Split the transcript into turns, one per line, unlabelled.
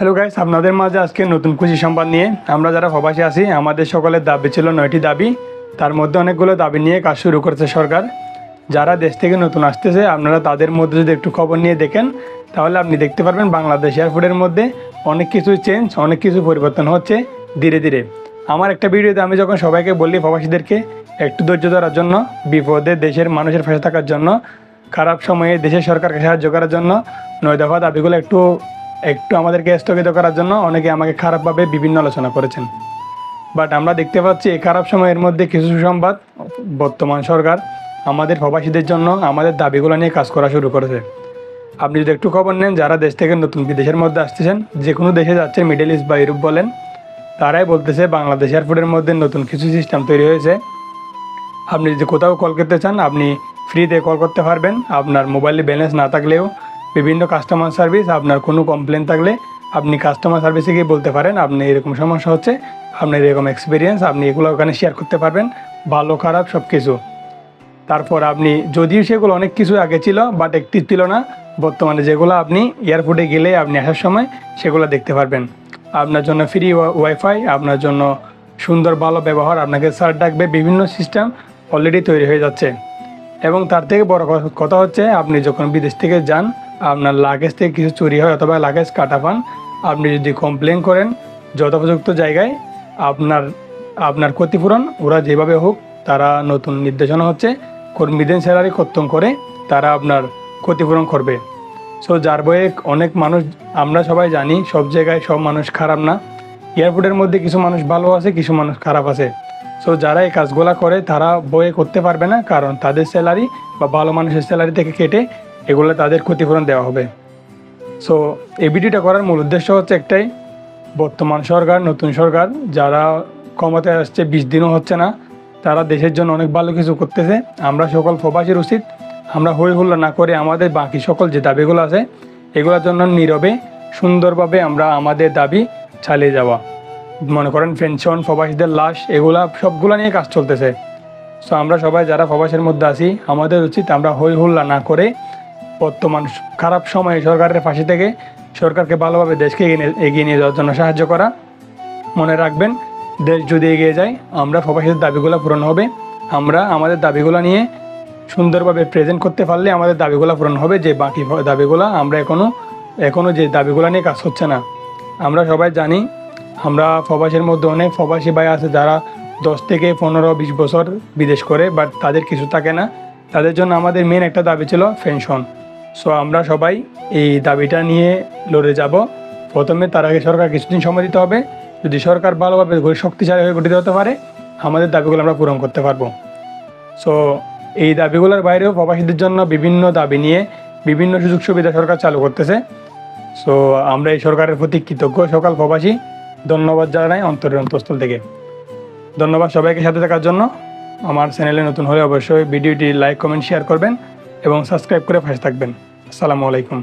Hello guys আপনাদের মাঝে আজকে নতুন খুশি সংবাদ নিয়ে আমরা যারা প্রবাসী আছি, আমাদের সকলের দাবি ছিল নয়টি দাবি। তার মধ্যে অনেকগুলো দাবি নিয়ে কাজ শুরু করেছে সরকার। যারা দেশ থেকে নতুন আসতেছে, আপনারা তাদের মধ্যে যদি একটু খবর নিয়ে দেখেন, তাহলে আপনি দেখতে পারবেন বাংলাদেশ এয়ারপোর্টের মধ্যে অনেক কিছু চেঞ্জ অনেক কিছু পরিবর্তন হচ্ছে ধীরে ধীরে। আমার একটা ভিডিওতে আমি যখন সবাইকে বললি প্রবাসীদেরকে, একটু ধৈর্য ধরার জন্য, বিপদে দেশের মানুষের পাশে থাকার জন্য, খারাপ সময়ে দেশের সরকারকে সাহায্য করার জন্য, নয় দফা দাবিগুলো একটু একটু আমাদেরকে স্থগিত করার জন্য অনেকে আমাকে খারাপভাবে বিভিন্ন আলোচনা করেছেন। বাট আমরা দেখতে পাচ্ছি এই খারাপ সময়ের মধ্যে কিছু সুসংবাদ, বর্তমান সরকার আমাদের প্রবাসীদের জন্য আমাদের দাবিগুলো নিয়ে কাজ করা শুরু করেছে। আপনি যদি একটু খবর নেন, যারা দেশ থেকে নতুন বিদেশের মধ্যে আসতেছেন, যে কোনো দেশে যাচ্ছেন মিডল ইস্ট বা ইউরোপ বলেন, তারাই বলতেছে বাংলাদেশ এয়ারপোর্টের মধ্যে নতুন কিছু সিস্টেম তৈরি হয়েছে। আপনি যদি কোথাও কল করতে চান, আপনি ফ্রিতে কল করতে পারবেন। আপনার মোবাইলে ব্যালেন্স না থাকলেও বিভিন্ন কাস্টমার সার্ভিস আপনার কোনো কমপ্লেন থাকলে আপনি কাস্টমার সার্ভিসে গিয়ে বলতে পারেন, আপনি এরকম সমস্যা হচ্ছে, আপনার এরকম এক্সপিরিয়েন্স আপনি এগুলো ওখানে শেয়ার করতে পারবেন, ভালো, খারাপ সব কিছু তারপর আপনি, যদিও সেগুলো অনেক কিছু আগে ছিল বাট একটি ছিল না, বর্তমানে যেগুলো আপনি এয়ারপোর্টে গেলে আপনি আসার সময় সেগুলো দেখতে পারবেন। আপনার জন্য ফ্রি ওয়াইফাই আপনার জন্য সুন্দর, ভালো ব্যবহার, আপনাকে স্যার ডাকবে, বিভিন্ন সিস্টেম অলরেডি তৈরি হয়ে যাচ্ছে। এবং তার থেকে বড় কথা হচ্ছে, আপনি যখন বিদেশ থেকে যান আপনার লাগেজ থেকে কিছু চুরি হয় অথবা লাগেজ কাটা পান, আপনি যদি কমপ্লেন করেন যথোপযুক্ত জায়গায়, আপনার আপনার ক্ষতিপূরণ ওরা যেভাবে হোক তারা নতুন নির্দেশনা হচ্ছে, কর্মীদের স্যালারি কর্তন করে তারা আপনার ক্ষতিপূরণ করবে। সো যার বয়ে অনেক মানুষ, আমরা সবাই জানি সব জায়গায় সব মানুষ খারাপ না। এয়ারপোর্টের মধ্যে কিছু মানুষ ভালো আছে, কিছু মানুষ খারাপ আছে। সো যারা এই কাজগুলা করে তারা বয়ে করতে পারবে না, কারণ তাদের স্যালারি বা ভালো মানুষের স্যালারি থেকে কেটে এগুলো তাদের ক্ষতিপূরণ দেওয়া হবে। সো এই ভিডিওটা করার মূল উদ্দেশ্য হচ্ছে একটাই, বর্তমান সরকার, নতুন সরকার, যারা ক্ষমতায় আসছে, বিশ দিনও হচ্ছে না, তারা দেশের জন্য অনেক ভালো কিছু করতেছে। আমরা সকল প্রবাসীর উচিত, আমরা হই হুল্লা না করে আমাদের বাকি সকল যে দাবিগুলো আছে, এগুলোর জন্য নীরবে, সুন্দরভাবে আমরা আমাদের দাবি চালিয়ে যাওয়া। মনে করেন পেনশন, প্রবাসীদের লাশ, এগুলা সবগুলো নিয়ে কাজ চলতেছে। সো আমরা সবাই যারা প্রবাসের মধ্যে আছি, আমাদের উচিত আমরা হই হুল্লা না করে বর্তমান খারাপ সময়ে সরকারের পাশে থেকে সরকারকে ভালোভাবে দেশকে এগিয়ে নিয়ে- যাওয়ার জন্য সাহায্য করা। মনে রাখবেন, দেশ যদি এগিয়ে যায়, আমরা প্রবাসীদের দাবিগুলো পূরণ হবে। আমরা আমাদের দাবিগুলো নিয়ে সুন্দরভাবে প্রেজেন্ট করতে পারলে আমাদের দাবিগুলো পূরণ হবে। যে বাকি দাবিগুলো আমরা এখনও এখনও যে দাবিগুলো নিয়ে কাজ হচ্ছে না। আমরা সবাই জানি, আমরা প্রবাসের মধ্যে অনেক প্রবাসী ভাই আছে যারা দশ থেকে পনেরো, বিশ বছর বিদেশ করে বাট তাদের কিছু থাকে না। তাদের জন্য আমাদের মেন একটা দাবি ছিল পেনশন সো আমরা সবাই এই দাবিটা নিয়ে লড়ে যাব। প্রথমে তার আগে সরকার কিছুদিন সময় দিতে হবে। যদি সরকার ভালোভাবে শক্তিশালী হয়ে গঠিত হতে পারে, আমাদের দাবিগুলো আমরা পূরণ করতে পারব। সো এই দাবিগুলোর বাইরেও প্রবাসীদের জন্য বিভিন্ন দাবি নিয়ে বিভিন্ন সুযোগ সুবিধা সরকার চালু করতেছে। সো আমরা এই সরকারের প্রতি কৃতজ্ঞ। সকাল প্রবাসী, ধন্যবাদ জানাই অন্তরের অন্তঃস্থল থেকে। ধন্যবাদ সবাইকে সাথে থাকার জন্য। আমার চ্যানেলে নতুন হলে অবশ্যই ভিডিওটি লাইক, কমেন্ট শেয়ার করবেন। এবং সাবস্ক্রাইব করে পাশে থাকবেন। আসসালামু আলাইকুম।